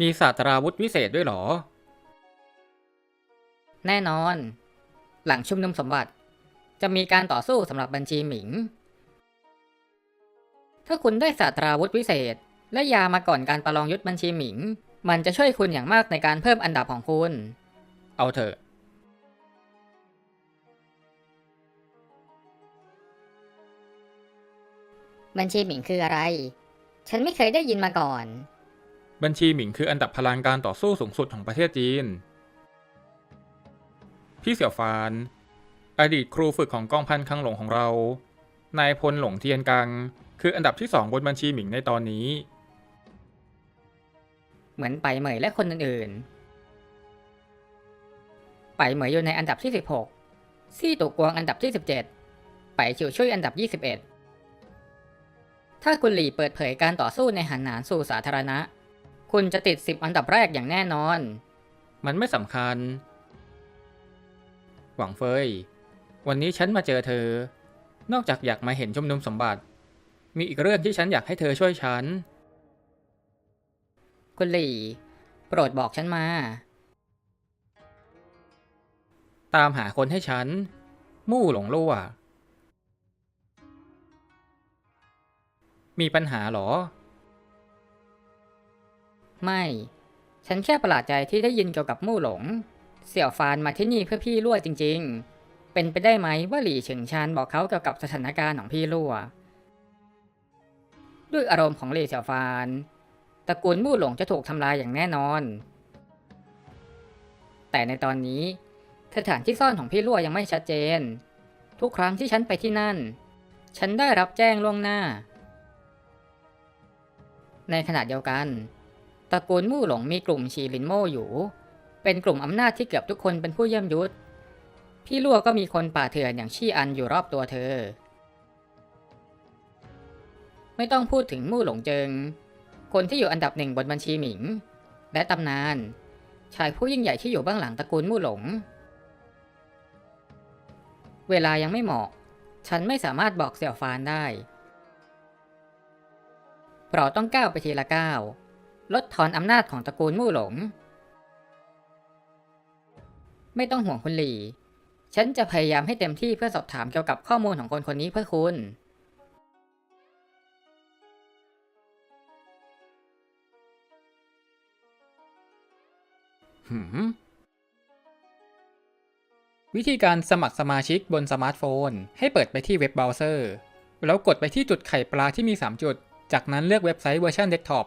มีศาสตราวุธวิเศษด้วยเหรอ แน่นอน หลังชุมนุมสมบัติ จะมีการต่อสู้สำหรับบัญชีหมิง ถ้าคุณได้ศาสตราวุธวิเศษ และยามาก่อนการประลองยุทธบัญชีหมิง มันจะช่วยคุณอย่างมากในการเพิ่มอันดับของคุณ เอาเถอะบัญชีหมิงคืออะไร ฉันไม่เคยได้ยินมาก่อน บัญชีหมิงคืออันดับพลังการต่อสู้สูงสุดของประเทศจีน พี่เสี่ยวฟาน อดีตครูฝึกของกองพันคังหลงของเรา นายพลหลงเทียนกัง คืออันดับที่สองบนบัญชีหมิงในตอนนี้ เหมือนไปเหมยและคนอื่นๆ ไปเหมยอยู่ในอันดับที่ 16 ซี่ตุกวงอันดับที่ 17 ไปฉิวช่วยอันดับ 21 ถ้าคุณหลี่เปิดเผยการต่อสู้ในหันหนานสู่สาธารณะ คุณจะติด 10 อันดับแรกอย่างแน่นอน มันไม่สำคัญ หวังเฟย วันนี้ฉันมาเจอเธอ นอกจากอยากมาเห็นชุมนุมสมบัติ มีอีกเรื่องที่ฉันอยากให้เธอช่วยฉัน คุณหลี่ โปรดบอกฉันมา ตามหาคนให้ฉัน มู่หลงลั่ว มีปัญหาเหรอ ไม่ ฉันแค่ประหลาดใจที่ได้ยินเกี่ยวกับมู่หลง เสี่ยวฟานมาที่นี่เพื่อพี่ลั่วจริง ๆ เป็นไปได้ไหมว่าหลี่เฉิงชานบอกเขาเกี่ยวกับสถานการณ์ของพี่ลั่ว ด้วยอารมณ์ของหลี่เสี่ยวฟานตระกูลมู่หลงจะถูกทำลายอย่างแน่นอน แต่ในตอนนี้สถานที่ซ่อนของพี่ลั่วยังไม่ชัดเจน ทุกครั้งที่ฉันไปที่นั่น ฉันได้รับแจ้งล่วงหน้า ในขณะเดียวกัน ตระกูลมู่หลงมีกลุ่มชีลินโม่อยู่ เป็นกลุ่มอำนาจที่เกือบทุกคนเป็นผู้เยี่ยมยุทธพี่ลั่วก็มีคนป่าเถื่อนอย่างชี่อันอยู่รอบตัวเธอ ไม่ต้องพูดถึงมู่หลงเจิง คนที่อยู่อันดับหนึ่งบนบัญชีหมิง และตำนาน ชายผู้ยิ่งใหญ่ที่อยู่เบื้องหลังตระกูลมู่หลง เวลายังไม่เหมาะ ฉันไม่สามารถบอกเสี่ยวฟานได้เราต้องก้าวไปทีละก้าว ลดทอนอำนาจของตระกูลมู่หลง ไม่ต้องห่วงคุณหลี่ ฉันจะพยายามให้เต็มที่เพื่อสอบถามเกี่ยวกับข้อมูลของคนคนนี้เพื่อคุณ หืม วิธีการสมัครสมาชิกบนสมาร์ทโฟน ให้เปิดไปที่เว็บเบราว์เซอร์ แล้วกดไปที่จุดไข่ปลาที่มี 3 จุด จากนั้นเลือกเว็บไซต์เวอร์ชันเดสก์ท็อป